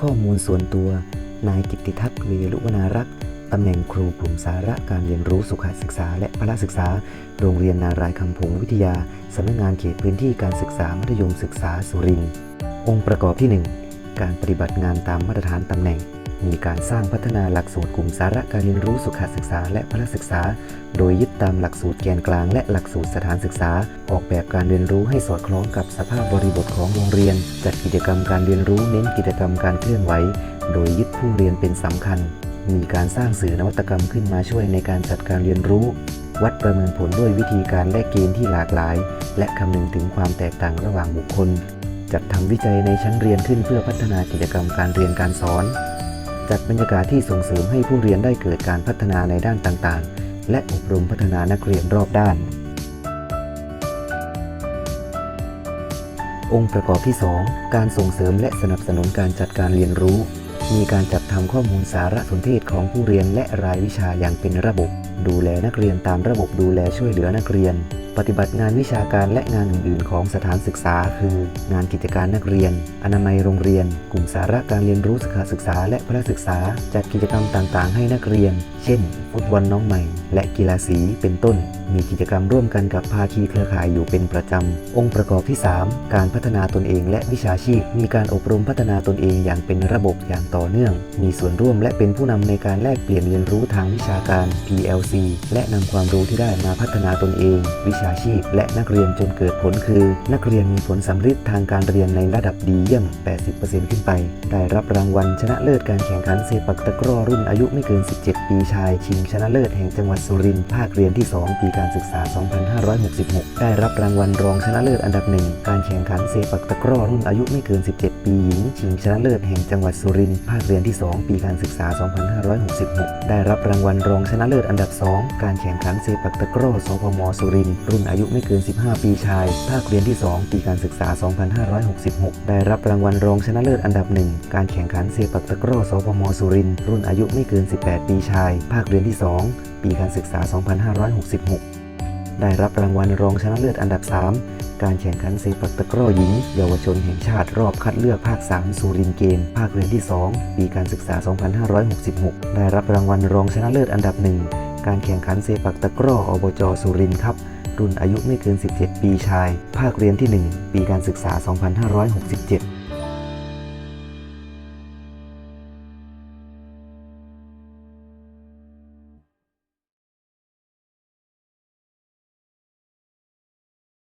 ข้อมูลส่วนตัว นายกิติทัศน์วีรุวนารักษ์ตำแหน่งครูกลุ่มสาระการเรียนรู้สุขศึกษา และพละศึกษา โรงเรียนนารายคำพงวิทยา สำนักงานเขตพื้นที่การศึกษามัธยมศึกษาสุรินทร์องค์ประกอบที่ 1 การปฏิบัติงานตามมาตรฐานตำแหน่ง มีการสร้างพัฒนาหลักสูตรกลุ่มสาระการเรียนรู้สุขศึกษาและพละศึกษา โดยยึดตามหลักสูตรแกนกลางและหลักสูตรสถานศึกษา ออกแบบการเรียนรู้ให้สอดคล้องกับสภาพบริบทของโรงเรียน จัดกิจกรรมการเรียนรู้เน้นกิจกรรมการเคลื่อนไหว โดยยึดผู้เรียนเป็นสำคัญ มีการสร้างสื่อนวัตกรรมขึ้นมาช่วยในการจัดการเรียนรู้ วัดประเมินผลด้วยวิธีการและเกณฑ์ที่หลากหลาย และคำนึงถึงความแตกต่างระหว่างบุคคล จัดทำวิจัยในชั้นเรียนขึ้นเพื่อพัฒนากิจกรรมการเรียนการสอน จัดบรรยากาศที่ส่งเสริมให้ผู้เรียนได้เกิดการพัฒนาในด้านต่างๆ และอบรมพัฒนานักเรียนรอบด้าน องค์ประกอบที่ 2 การส่งเสริมและสนับสนุนการจัดการเรียนรู้ มีการจัดทำข้อมูลสารสนเทศของผู้เรียนและรายวิชาอย่างเป็นระบบ ดูแลนักเรียนตามระบบดูแลช่วยเหลือนักเรียน ปฏิบัติงานวิชาการและงานอื่น ๆ ของสถานศึกษา คือ งานกิจการนักเรียน อนามัยโรงเรียน กลุ่มสาระการเรียนรู้สุขศึกษาและพละศึกษา จัดกิจกรรมต่าง ๆ ให้นักเรียน เช่น ฟุตบอลน้องใหม่ และกีฬาสีเป็นต้น มีกิจกรรมร่วมกันกับภาคีเครือข่ายอยู่เป็นประจำ องค์ประกอบที่ 3 การพัฒนาตนเองและวิชาชีพ มีการอบรมพัฒนาตนเองอย่างเป็นระบบอย่างต่อเนื่อง มีส่วนร่วมและเป็นผู้นำในการแลกเปลี่ยนเรียนรู้ทางวิชาการ PLC และนำความรู้ที่ได้มาพัฒนาตนเอง วิชาชีพ และนักเรียนจนเกิดผลคือ นักเรียนมีผลสำเร็จทางการเรียนในระดับดีเยี่ยม 80%ขึ้นไป ได้รับรางวัลชนะเลิศการแข่งขันเซปักตะกร้อรุ่นอายุไม่เกิน 17 ปีชาย ชิงชนะเลิศแห่งจังหวัดสุรินทร์ภาคเรียนที่ 2 ปีการการศึกษา 2566 ได้รับรางวัลรองชนะเลิศอันดับหนึ่ง การแข่งขันเซปักตะกร้อรุ่นอายุไม่เกิน 17 ปีหญิงชิงชนะเลิศแห่งจังหวัดสุรินทร์ภาคเรียนที่ 2 ปีการศึกษา 2566 ได้รับรางวัลรองชนะเลิศอันดับ 2 การแข่งขันเซปักตะกร้อสพมสุรินทร์รุ่นอายุไม่เกิน 15 ปีชาย ภาคเรียนที่ 2 ปีการศึกษา 2566 ได้รับรางวัลรองชนะเลิศอันดับหนึ่ง การแข่งขันเซปักตะกร้อสพมสุรินทร์รุ่นอายุไม่เกิน 18 ปีชาย ภาคเรียนที่ 2 ปีการศึกษา 2566 ได้รับรางวัลรองชนะเลิศอันดับ 3 การแข่งขันเซปักตะกร้อหญิง เยาวชนแห่งชาติรอบคัดเลือกภาค 3 สุรินเกม ภาคเรียนที่ 2 ปีการศึกษา 2566 ได้รับรางวัลรองชนะเลิศอันดับ 1 การแข่งขันเซปักตะกร้ออบจสุรินทร์ครับรุ่นอายุไม่เกิน 17 ปีชาย ภาคเรียนที่ 1 ปีการศึกษา 2567